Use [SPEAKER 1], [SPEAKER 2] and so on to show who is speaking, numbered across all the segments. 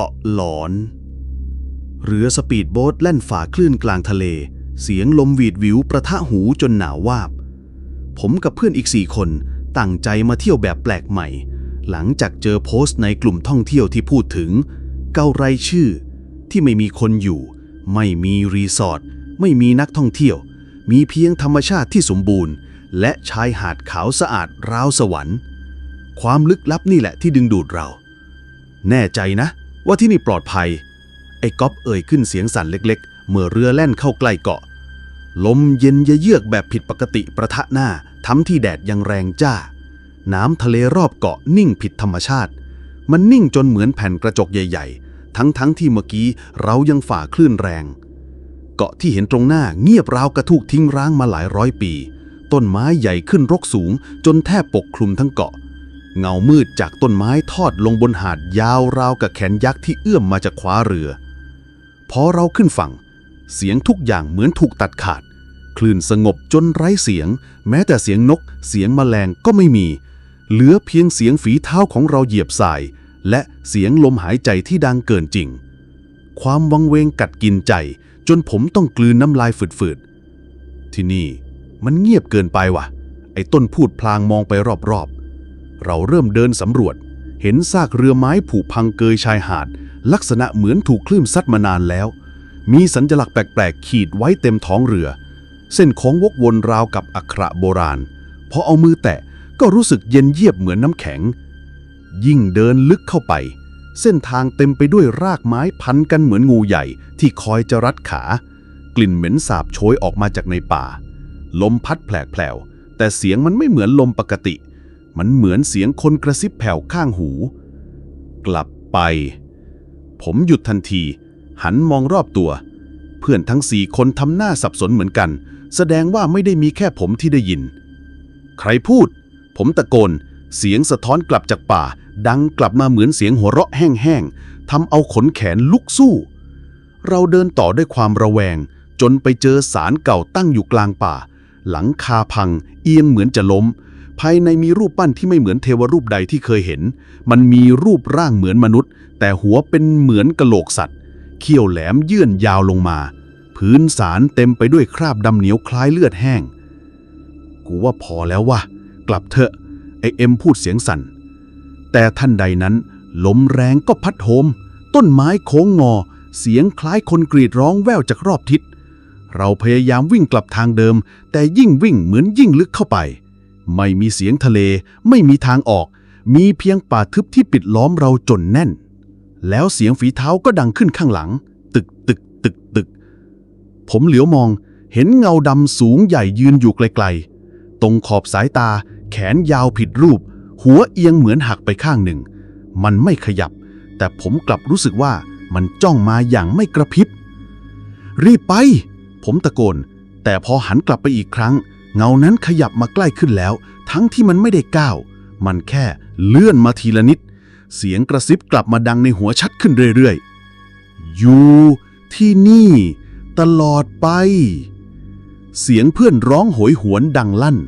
[SPEAKER 1] เกาะหลอน เรือสปีดโบ๊ทแล่นฝ่าคลื่นกลางทะเล เสียงลมหวีดหวิวประทะหูจนหนาววาบ ผมกับเพื่อนอีกสี่คนตั้งใจมาเที่ยวแบบแปลกใหม่ หลังจากเจอโพสต์ในกลุ่มท่องเที่ยวที่พูดถึง เกาไรชื่อ ที่ไม่มีคนอยู่ ไม่มีรีสอร์ทไม่มีนักท่องเที่ยว มีเพียงธรรมชาติที่สมบูรณ์ และชายหาดขาวสะอาดราวสวรรค์ ความลึกลับนี่แหละที่ดึงดูดเรา แน่ใจนะ ว่าที่นี่ปลอดภัย ไอ้ก๊อฟเอ่ยขึ้นเสียงสั่นเล็ก ๆ เมื่อเรือแล่นเข้าใกล้เกาะ ลมเย็นเยือกแบบผิดปกติประทะหน้าทำที่แดดยังแรงจ้า น้ำทะเลรอบเกาะนิ่งผิดธรรมชาติ มันนิ่งจนเหมือนแผ่นกระจกใหญ่ ๆ ทั้งๆที่เมื่อกี้เรายังฝ่าคลื่นแรง เกาะที่เห็นตรงหน้าเงียบราวกระถูกทิ้งร้างมาหลายร้อยปี ต้นไม้ใหญ่ขึ้นรกสูงจนแทบปกคลุมทั้งเกาะ เงามืดจากต้นไม้ทอดลงบนหาดยาวราวกับแขนยักษ์ที่เอื้อมมาจากขวาเรือ พอเราขึ้นฝั่ง เสียงทุกอย่างเหมือนถูกตัดขาด คลื่นสงบจนไร้เสียง แม้แต่เสียงนก เสียงแมลงก็ไม่มี เหลือเพียงเสียงฝีเท้าของเราเหยียบทราย และเสียงลมหายใจที่ดังเกินจริง ความวังเวงกัดกินใจ จนผมต้องกลืนน้ำลายฝืดๆที่นี่มันเงียบเกินไปว่ะ ไอ้ต้นพูดพลางมองไปรอบๆ เราเริ่มเดินสำรวจ เห็นซากเรือไม้ผุพังเกยชายหาด ลักษณะเหมือนถูกคลื่นซัดมานานแล้ว มีสัญลักษณ์แปลกๆ ขีดไว้เต็มท้องเรือ เส้นโค้งวกวนราวกับอักขระโบราณ พอเอามือแตะก็รู้สึกเย็นเยียบเหมือนน้ำแข็ง ยิ่งเดินลึกเข้าไป เส้นทางเต็มไปด้วยรากไม้พันกันเหมือนงูใหญ่ที่คอยจะรัดขา กลิ่นเหม็นสาบโชยออกมาจากในป่า ลมพัดแผลวแต่เสียงมันไม่เหมือนลมปกติ มันเหมือนเสียงคนกระซิบแผ่วข้างหู กลับไป ผมหยุดทันที หันมองรอบตัว เพื่อนทั้งสี่คนทำหน้าสับสนเหมือนกัน แสดงว่าไม่ได้มีแค่ผมที่ได้ยิน ใครพูด ผมตะโกน เสียงสะท้อนกลับจากป่า ดังกลับมาเหมือนเสียงหัวเราะแห้งๆทำเอาขนแขนลุกสู้ เราเดินต่อด้วยความระแวง จนไปเจอศาลเก่าตั้งอยู่กลางป่า หลังคาพัง เอียงเหมือนจะล้ม ภายในมีรูปปั้นที่ไม่เหมือนเทวรูปใดที่เคยเห็น มันมีรูปร่างเหมือนมนุษย์ แต่หัวเป็นเหมือนกะโหลกสัตว์ เขี้ยวแหลมยื่นยาวลงมา พื้นสารเต็มไปด้วยคราบดำเหนียวคล้ายเลือดแห้ง กูว่าพอแล้ววะกลับเถอะไอเอ็มพูดเสียงสั่น แต่ท่านใดนั้นลมแรงก็พัดโหม ต้นไม้โค้งงอ เสียงคล้ายคนกรีดร้องแววจากรอบทิศ เราพยายามวิ่งกลับทางเดิม แต่ยิ่งวิ่งเหมือนยิ่งลึกเข้าไป ไม่มีเสียงทะเล ไม่มีทางออก มีเพียงป่าทึบที่ปิดล้อมเราจนแน่น แล้วเสียงฝีเท้าก็ดังขึ้นข้างหลัง ตึกตึกตึกตึก ผมเหลียวมองเห็นเงาดำสูงใหญ่ยืนอยู่ไกลๆ ตรงขอบสายตา แขนยาวผิดรูป หัวเอียงเหมือนหักไปข้างหนึ่ง มันไม่ขยับ แต่ผมกลับรู้สึกว่ามันจ้องมาอย่างไม่กระพริบ รีบไป ผมตะโกน แต่พอหันกลับไปอีกครั้ง เงานั้นขยับมาใกล้ขึ้นแล้ว ทั้งที่มันไม่ได้ก้าว มันแค่เลื่อนมาทีละนิด เสียงกระซิบกลับมาดังในหัวชัดขึ้นเรื่อยๆ อยู่ที่นี่ ตลอดไป เสียงเพื่อนร้องโหยหวนดังลั่น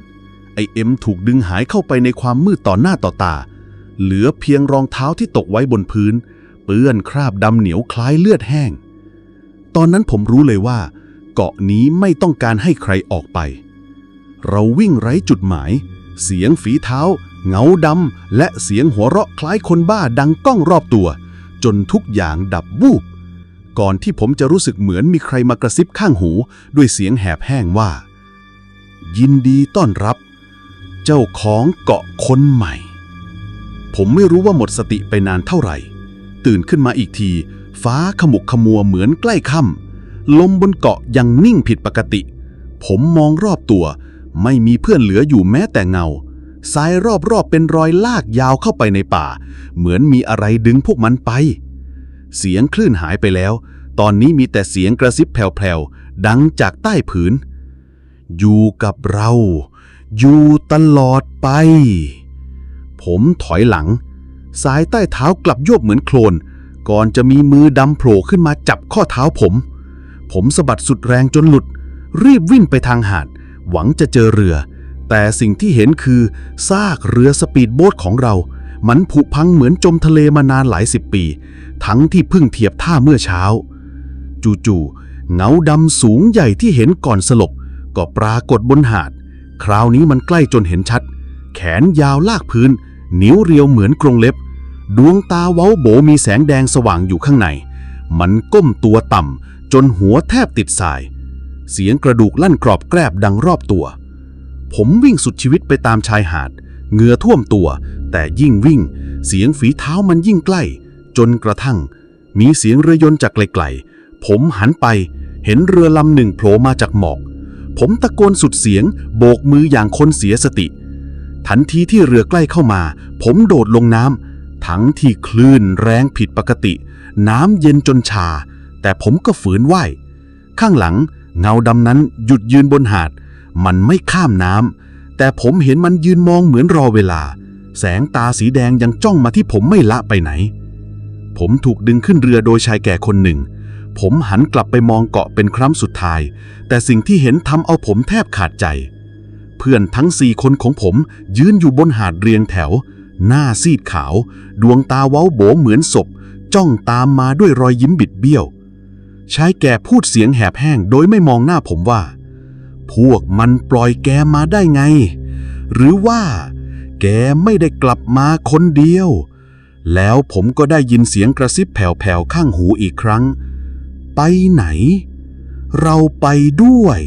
[SPEAKER 1] ไอเอ็มถูกดึงหายเข้าไปในความมืดต่อหน้าต่อตา เหลือเพียงรองเท้าที่ตกไว้บนพื้น เปื้อนคราบดำเหนียวคล้ายเลือดแห้ง ตอนนั้นผมรู้เลยว่า เกาะนี้ไม่ต้องการให้ใครออกไป เราวิ่งไร้จุดหมาย เสียงฝีเท้า เงาดำและเสียงหัวเราะคล้ายคนบ้าดังก้องรอบตัว จนทุกอย่างดับวูบ ก่อนที่ผมจะรู้สึกเหมือนมีใครมากระซิบข้างหู ด้วยเสียงแหบแห้งว่า ยินดีต้อนรับ เจ้าของเกาะคนใหม่ ผมไม่รู้ว่าหมดสติไปนานเท่าไหร่ ตื่นขึ้นมาอีกที ฟ้าขมุกขมัวเหมือนใกล้ค่ำลมบนเกาะยังนิ่งผิดปกติ ผมมองรอบตัว ไม่มีเพื่อนเหลืออยู่แม้แต่เงาสายรอบๆเป็นรอยลากยาวเข้าไปในป่า เหมือนมีอะไรดึงพวกมันไป เสียงคลื่นหายไปแล้ว ตอนนี้มีแต่เสียงกระซิบแผ่วๆ ดังจากใต้ผืน อยู่กับเรา อยู่ตลอดไป ผมถอยหลัง สายใต้เท้ากลับโยบเหมือนโคลน ก่อนจะมีมือดำโผล่ขึ้นมาจับข้อเท้าผม ผมสะบัดสุดแรงจนหลุด รีบวิ่งไปทางหาด หวังจะเจอเรือ แต่สิ่งที่เห็นคือ ซากเรือสปีดโบ๊ทของเรา มันผุพังเหมือนจมทะเลมานานหลายสิบปี ทั้งที่เพิ่งเทียบท่าเมื่อเช้า จู่ๆเงาดำสูงใหญ่ที่เห็นก่อนสลบ ก็ปรากฏบนหาด คราวนี้มันใกล้จนเห็นชัด แขนยาวลากพื้น นิ้วเรียวเหมือนกรงเล็บ ดวงตาเว้าโบมีแสงแดงสว่างอยู่ข้างใน มันก้มตัวต่ำจนหัวแทบติดทราย เสียงกระดูกลั่นกรอบแกรบดังรอบตัว ผมวิ่งสุดชีวิตไปตามชายหาด เหงื่อท่วมตัว แต่ยิ่งวิ่ง เสียงฝีเท้ามันยิ่งใกล้ จนกระทั่ง มีเสียงเรือยนต์จากไกลๆ ผมหันไปเห็นเรือลำหนึ่งโผล่มาจากหมอก ผมตะโกนสุดเสียง โบกมืออย่างคนเสียสติ ทันทีที่เรือใกล้เข้ามา ผมโดดลงน้ำทั้งที่คลื่นแรงผิดปกติ น้ำเย็นจนชา แต่ผมก็ฝืนว่ายข้างหลัง เงาดำนั้นหยุดยืนบนหาด มันไม่ข้ามน้ำแต่ผมเห็นมันยืนมองเหมือนรอเวลา แสงตาสีแดงยังจ้องมาที่ผมไม่ละไปไหน ผมถูกดึงขึ้นเรือโดยชายแก่คนหนึ่ง ผมหันกลับไปมองเกาะเป็นครั้งสุดท้าย แต่สิ่งที่เห็นทำเอาผมแทบขาดใจ เพื่อนทั้งสี่คนของผมยืนอยู่บนหาดเรียงแถว หน้าซีดขาว ดวงตาเว้าโบเหมือนศพ จ้องตามมาด้วยรอยยิ้มบิดเบี้ยว ชายแก่พูดเสียงแหบแห้งโดยไม่มองหน้าผมว่า พวกมันปล่อยแกมาได้ไง หรือว่า แกไม่ได้กลับมาคนเดียว แล้วผมก็ได้ยินเสียงกระซิบแผ่วๆข้างหูอีกครั้ง ไปไหน เราไปด้วย